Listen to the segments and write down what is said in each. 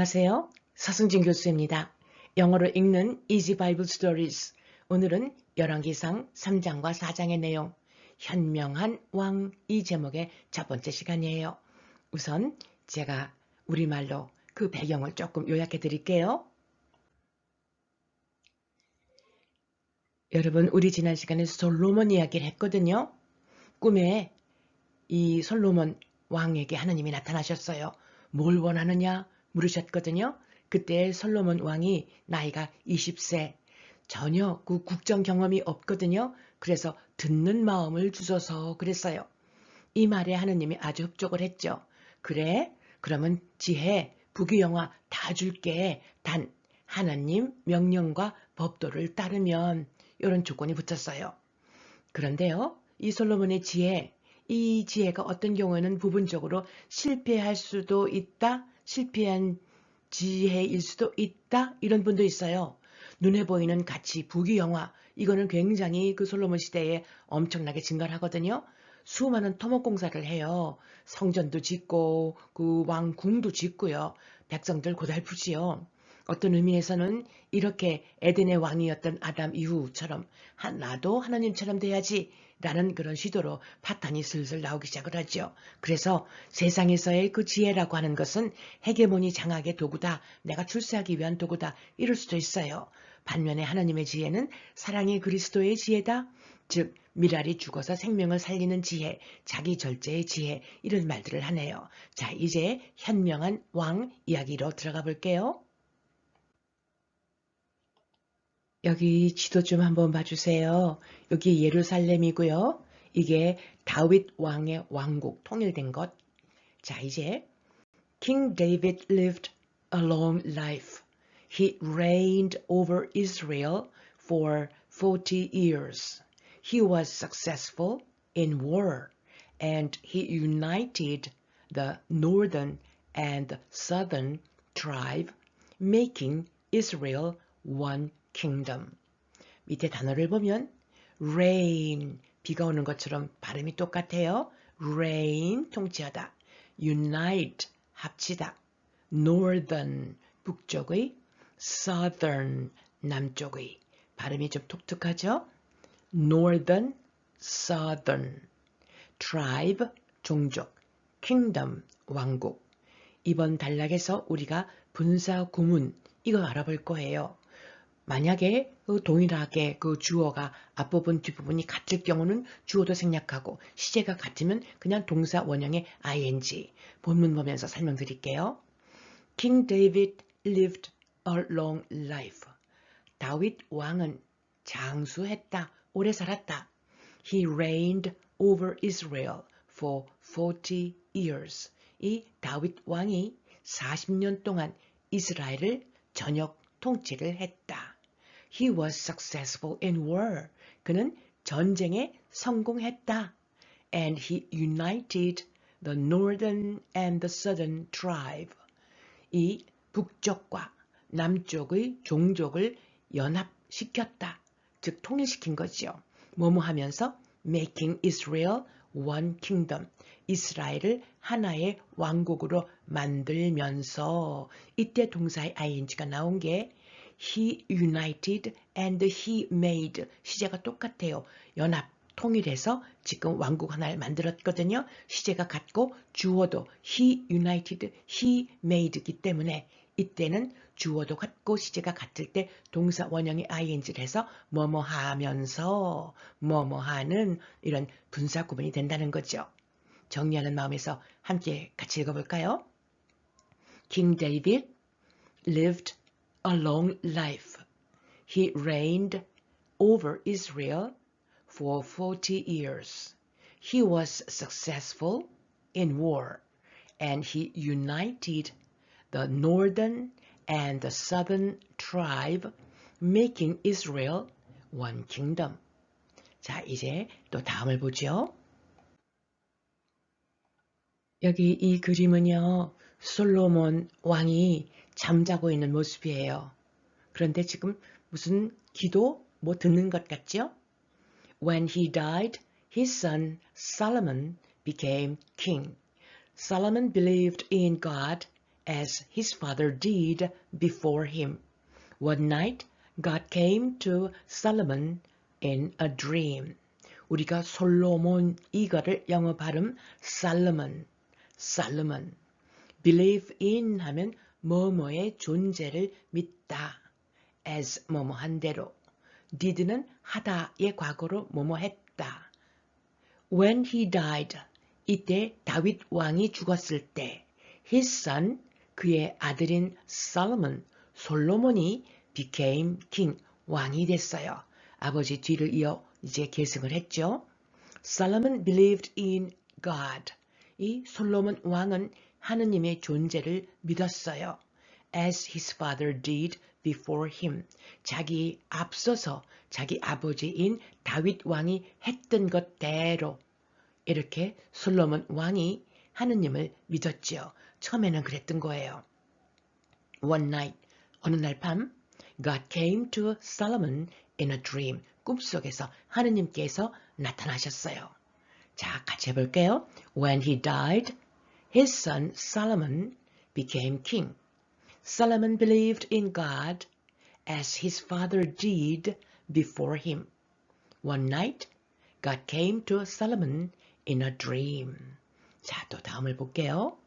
안녕하세요. 서승진 교수입니다. 영어로 읽는 Easy Bible Stories. 오늘은 열왕기상 3장과 4장의 내용, 현명한 왕 이 제목의 첫 번째 시간이에요. 우선 제가 우리말로 그 배경을 조금 요약해 드릴게요. 여러분, 우리 지난 시간에 솔로몬 이야기를 했거든요. 꿈에 이 솔로몬 왕에게 하느님이 나타나셨어요. 뭘 원하느냐 물으셨거든요. 그때 솔로몬 왕이 나이가 20세, 전혀 그 국정 경험이 없거든요. 그래서 듣는 마음을 주셔서 그랬어요. 이 말에 하느님이 아주 흡족을 했죠. 그래, 그러면 지혜, 부귀영화 다 줄게. 단 하나님 명령과 법도를 따르면 이런 조건이 붙었어요. 그런데요, 이 솔로몬의 지혜, 이 지혜가 어떤 경우에는 부분적으로 실패할 수도 있다, 실패한 지혜일 수도 있다, 이런 분도 있어요. 눈에 보이는 가치, 부귀영화, 이거는 굉장히 그 솔로몬 시대에 엄청나게 증가를 하거든요. 수많은 토목공사를 해요. 성전도 짓고 그 왕궁도 짓고요. 백성들 고달프지요. 어떤 의미에서는 이렇게 에덴의 왕이었던 아담 이후처럼 나도 하나님처럼 돼야지 라는 그런 시도로 파탄이 슬슬 나오기 시작을 하죠. 그래서 세상에서의 그 지혜라고 하는 것은 헤게모니 장악의 도구다. 내가 출세하기 위한 도구다. 이럴 수도 있어요. 반면에 하나님의 지혜는 사랑의 그리스도의 지혜다. 즉 미랄이 죽어서 생명을 살리는 지혜, 자기 절제의 지혜 이런 말들을 하네요. 자 이제 현명한 왕 이야기로 들어가 볼게요. 여기 지도 좀 한번 봐주세요. 여기 예루살렘이고요. 이게 다윗 왕의 왕국 통일된 것. 자 이제 King David lived a long life. He reigned over Israel for 40 years. He was successful in war and he united the northern and southern tribe, making Israel one kingdom. 밑에 단어를 보면 rain, 비가 오는 것처럼 발음이 똑같아요. rain, 통치하다. unite, 합치다. northern, 북쪽의 southern, 남쪽의 발음이 좀 독특하죠? northern, southern, tribe, 종족, kingdom, 왕국. 이번 단락에서 우리가 분사 구문 이거 알아볼 거예요. 만약에 그 동일하게 그 주어가 앞부분 뒷부분이 같을 경우는 주어도 생략하고 시제가 같으면 그냥 동사 원형의 ing 본문 보면서 설명드릴게요. King David lived a long life. 다윗 왕은 장수했다. 오래 살았다. He reigned over Israel for 40 years. 이 다윗 왕이 40년 동안 이스라엘을 전역 통치를 했다. He was successful in war. 그는 전쟁에 성공했다. And he united the northern and the southern tribe. 이 북쪽과 남쪽의 종족을 연합시켰다. 즉 통일시킨 거지요. 뭐뭐 하면서 making Israel one kingdom. 이스라엘을 하나의 왕국으로 만들면서 이때 동사의 ing가 나온 게 he united and he made 시제가 똑같아요. 연합 통일해서 지금 왕국 하나를 만들었거든요. 시제가 같고 주어도 he united, he made이기 때문에 이때는 주어도 같고 시제가 같을 때 동사 원형의 ing를 해서 뭐뭐 하면서 뭐뭐 하는 이런 분사 구분이 된다는 거죠. 정리하는 마음에서 함께 같이 읽어볼까요? King David lived a long life. He reigned over Israel for 40 years. He was successful in war and he united the northern and the southern tribe, making Israel one kingdom. 자, 이제 또 다음을 보죠. 여기 이 그림은요, 솔로몬 왕이 잠자고 있는 모습이에요. 그런데 지금 무슨 기도 뭐 듣는 것 같죠? When he died, his son Solomon became king. Solomon believed in God as his father did before him. One night, God came to Solomon in a dream. 우리가 솔로몬 이거를 영어 발음 살로몬, 살로몬. believe in 하면 뭐뭐의 존재를 믿다. as 뭐뭐한 대로. did는 하다의 과거로 뭐뭐 했다. When he died, 이때 다윗 왕이 죽었을 때 his son, 그의 아들인 Solomon, 솔로몬이 became king, 왕이 됐어요. 아버지 뒤를 이어 이제 계승을 했죠. Solomon believed in God. 이 솔로몬 왕은 하느님의 존재를 믿었어요. As his father did before him. 자기 앞서서 자기 아버지인 다윗 왕이 했던 것대로 이렇게 솔로몬 왕이 하느님을 믿었지요. 처음에는 그랬던 거예요. One night, 어느 날 밤, God came to Solomon in a dream. 꿈속에서 하느님께서 나타나셨어요. 자, 같이 해볼게요. When he died, his son Solomon became king. Solomon believed in God as his father did before him. One night, God came to Solomon in a dream. 자, 또 다음을 볼게요.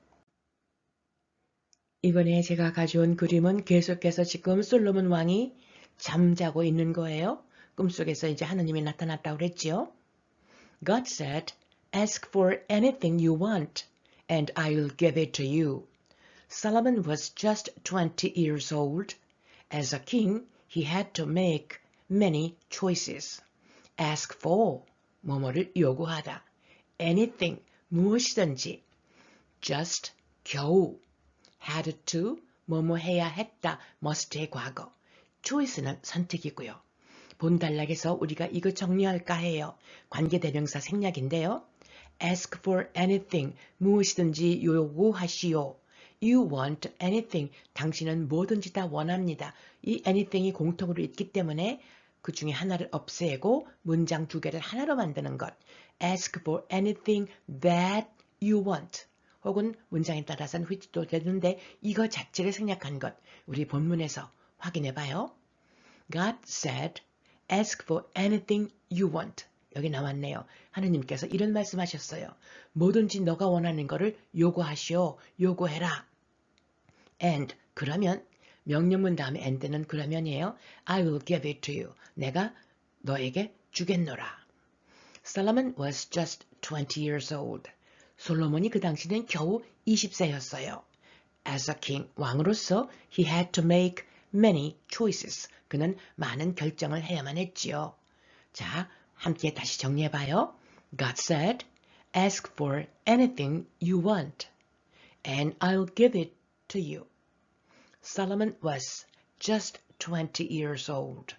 이번에 제가 가져온 그림은 계속해서 지금 솔로몬 왕이 잠자고 있는 거예요. 꿈속에서 이제 하나님이 나타났다고 그랬지요. God said, Ask for anything you want, And I will give it to you. Solomon was just 20 years old. As a king, he had to make many choices. Ask for, 뭐뭐를 요구하다. Anything, 무엇이든지. Just, 겨우. had to, 뭐뭐 해야 했다, must의 과거. choice는 선택이고요. 본단락에서 우리가 이거 정리할까 해요. 관계대명사 생략인데요. Ask for anything, 무엇이든지 요구하시오. You want anything, 당신은 뭐든지 다 원합니다. 이 anything이 공통으로 있기 때문에 그 중에 하나를 없애고 문장 두 개를 하나로 만드는 것. ask for anything that you want. 혹은 문장에 따라서는 which도 되는데 이거 자체를 생략한 것. 우리 본문에서 확인해 봐요. God said, ask for anything you want. 여기 나왔네요. 하느님께서 이런 말씀하셨어요. 뭐든지 너가 원하는 거를 요구하시오. 요구해라. and 그러면 명령문 다음에 and는 그러면이에요. I will give it to you. 내가 너에게 주겠노라. Solomon was just 20 years old. 솔로몬이 그 당시는 겨우 20세였어요. As a king, 왕으로서 he had to make many choices. 그는 많은 결정을 해야만 했지요. 자, 함께 다시 정리해봐요. God said, ask for anything you want, and I'll give it to you. Solomon was just 20 years old.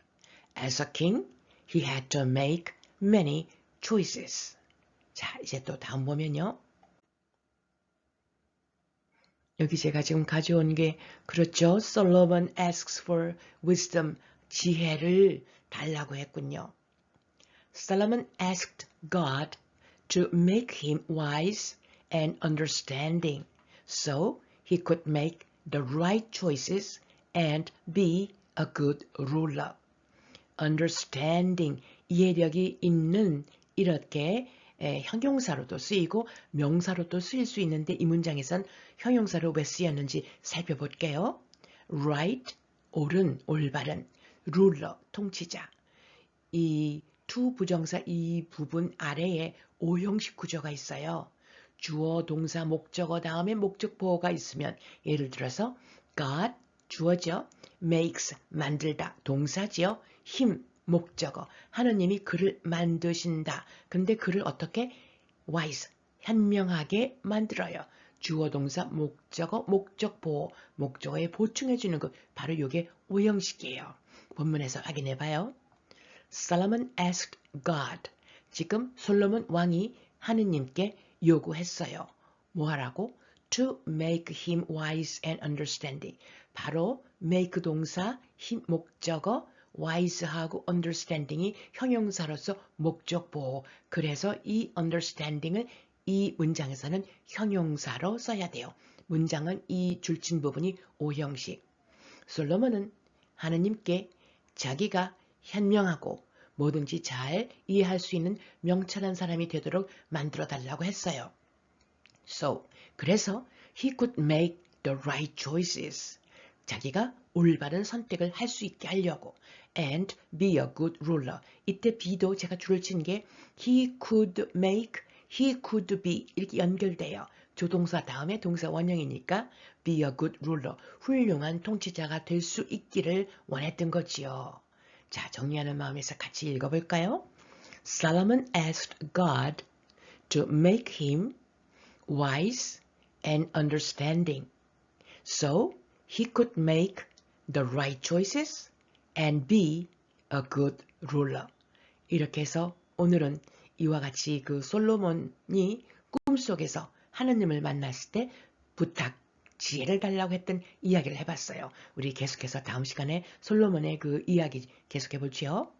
As a king, he had to make many choices. 자, 이제 또 다음 보면요. 여기 제가 지금 가져온 게 그렇죠. Solomon asks for wisdom, 지혜를 달라고 했군요. Solomon asked God to make him wise and understanding so he could make the right choices and be a good ruler. understanding, 이해력이 있는 이렇게 에, 형용사로도 쓰이고 명사로도 쓰일 수 있는데 이 문장에선 형용사로 왜 쓰였는지 살펴볼게요. right, 옳은, 올바른, ruler, 통치자. 이 두 부정사 이 부분 아래에 오형식 구조가 있어요. 주어, 동사, 목적어 다음에 목적 보호가 있으면 예를 들어서 God, 주어죠. makes, 만들다, 동사지요. 힘, 목적어. 하느님이 그를 만드신다. 근데 그를 어떻게? wise, 현명하게 만들어요. 주어 동사 목적어 목적 보호 목적어에 보충해 주는 것 바로 이게 오형식이에요. 본문에서 확인해 봐요. Solomon asked God. 지금 솔로몬 왕이 하느님께 요구했어요. 뭐 하라고? To make him wise and understanding. 바로 make 동사 힘 목적어 wise하고 understanding이 형용사로서 목적 보호. 그래서 이 understanding을 이 문장에서는 형용사로 써야 돼요. 문장은 이 줄친 부분이 오형식. 솔로몬은 하느님께 자기가 현명하고 뭐든지 잘 이해할 수 있는 명철한 사람이 되도록 만들어 달라고 했어요. So, 그래서 he could make the right choices. 자기가 올바른 선택을 할 수 있게 하려고 and be a good ruler. 이때 be도 제가 줄을 친 게 he could make, he could be 이렇게 연결돼요. 조동사 다음에 동사 원형이니까 be a good ruler. 훌륭한 통치자가 될 수 있기를 원했던 거지요. 자, 정리하는 마음에서 같이 읽어볼까요? Solomon asked God to make him wise and understanding so he could make the right choices and be a good ruler. 이렇게 해서 오늘은 이와 같이 그 솔로몬이 꿈속에서 하느님을 만났을 때 부탁, 지혜를 달라고 했던 이야기를 해봤어요. 우리 계속해서 다음 시간에 솔로몬의 그 이야기 계속해 볼지요.